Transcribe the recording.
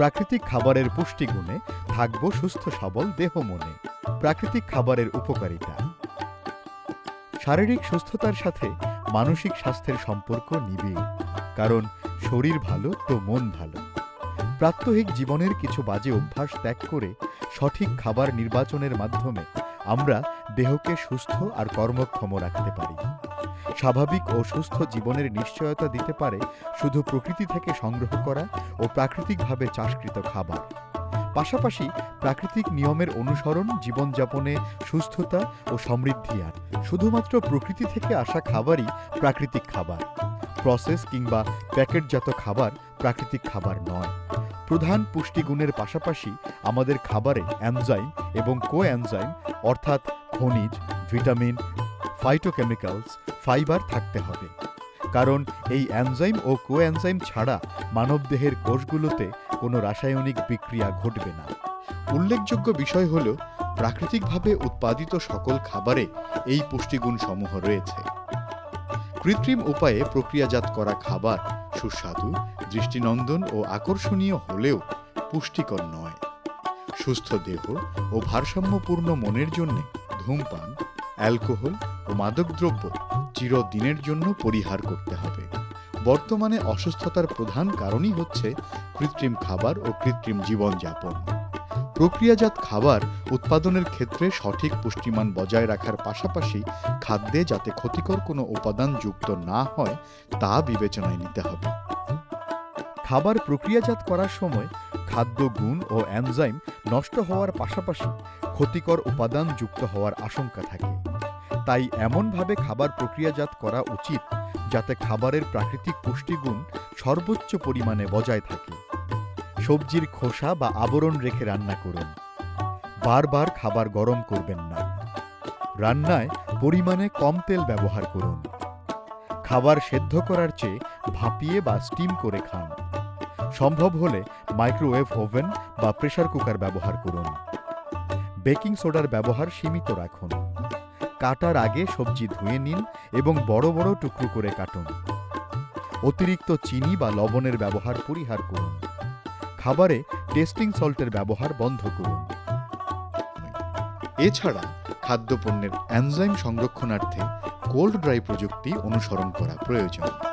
প্রাকৃতিক খাবারের পুষ্টিগুণে থাকব সুস্থ, সবল দেহ মনে। প্রাকৃতিক খাবারের উপকারিতা। শারীরিক সুস্থতার সাথে মানসিক স্বাস্থ্যের সম্পর্ক নিবিড়, কারণ শরীর ভালো তো মন ভালো। প্রাত্যহিক জীবনের কিছু বাজে অভ্যাস ত্যাগ করে সঠিক খাবার নির্বাচনের মাধ্যমে আমরা দেহকে সুস্থ আর কর্মক্ষম রাখতে পারি। স্বাভাবিক ও সুস্থ জীবনের নিশ্চয়তা দিতে পারে শুধু প্রকৃতি থেকে সংগ্রহ করা ও প্রাকৃতিকভাবে চাষকৃত খাবার। পাশাপাশি প্রাকৃতিক নিয়মের অনুসরণ, জীবনযাপনে সুস্থতা ও সমৃদ্ধি আর শুধুমাত্র প্রকৃতি থেকে আসা খাবারই প্রাকৃতিক খাবার। প্রসেস কিংবা প্যাকেটজাত খাবার প্রাকৃতিক খাবার নয়। প্রধান পুষ্টিগুণের পাশাপাশি আমাদের খাবারে অ্যানজাইম এবং কোএনজাইম অর্থাৎ খনিজ, ভিটামিন ফাইটোকেমিক্যালস ফাইবার থাকতে হবে। কারণ এই অ্যানজাইম ও কোএনজাইম ছাড়া মানবদেহের কোষগুলোতে কোনো রাসায়নিক বিক্রিয়া ঘটবে না। উল্লেখযোগ্য বিষয় হল, প্রাকৃতিকভাবে উৎপাদিত সকল খাবারে এই পুষ্টিগুণ সমূহ রয়েছে। কৃত্রিম উপায়ে প্রক্রিয়াজাত করা খাবার সুস্বাদু, দৃষ্টিনন্দন ও আকর্ষণীয় হলেও পুষ্টিকর নয়। সুস্থ দেহ ও ভারসাম্যপূর্ণ মনের জন্য ধূমপান, অ্যালকোহল ও মাদকদ্রব্য চিরদিনের জন্য পরিহার করতে হবে। বর্তমানে অসুস্থতার প্রধান কারণই হচ্ছে কৃত্রিম খাবার ও কৃত্রিম জীবনযাপন। প্রক্রিয়াজাত খাবার উৎপাদনের ক্ষেত্রে সঠিক পুষ্টিমান বজায় রাখার পাশাপাশি খাদ্যে যাতে ক্ষতিকর কোনো উপাদান যুক্ত না হয়, তা বিবেচনায় নিতে হবে। খাবার প্রক্রিয়াজাত করার সময় খাদ্য গুণ ও এনজাইম নষ্ট হওয়ার পাশাপাশি ক্ষতিকর উপাদান যুক্ত হওয়ার আশঙ্কা থাকে। তাই এমনভাবে খাবার প্রক্রিয়াজাত করা উচিত যাতে খাবারের প্রাকৃতিক পুষ্টিগুণ সর্বোচ্চ পরিমাণে বজায় থাকে। সবজির খোসা বা আবরণ রেখে রান্না করুন। বারবার খাবার গরম করবেন না। রান্নায় পরিমাণে কম তেল ব্যবহার করুন। খাবার সেদ্ধ করার চেয়ে ভাপিয়ে বা স্টিম করে খান। সম্ভব হলে মাইক্রোওয়েভ ওভেন বা প্রেশার কুকার ব্যবহার করুন। বেকিং সোডার ব্যবহার সীমিত রাখুন। কাটার আগে সবজি ধুয়ে নিন এবং বড় বড় টুকরো করে কাটুন। অতিরিক্ত চিনি বা লবণের ব্যবহার পরিহার করুন। খাবারে টেস্টিং সল্টের ব্যবহার বন্ধ করুন। এছাড়া খাদ্যপণ্যের অ্যানজাইম সংরক্ষণার্থে কোল্ড ড্রাই প্রযুক্তি অনুসরণ করা প্রয়োজন।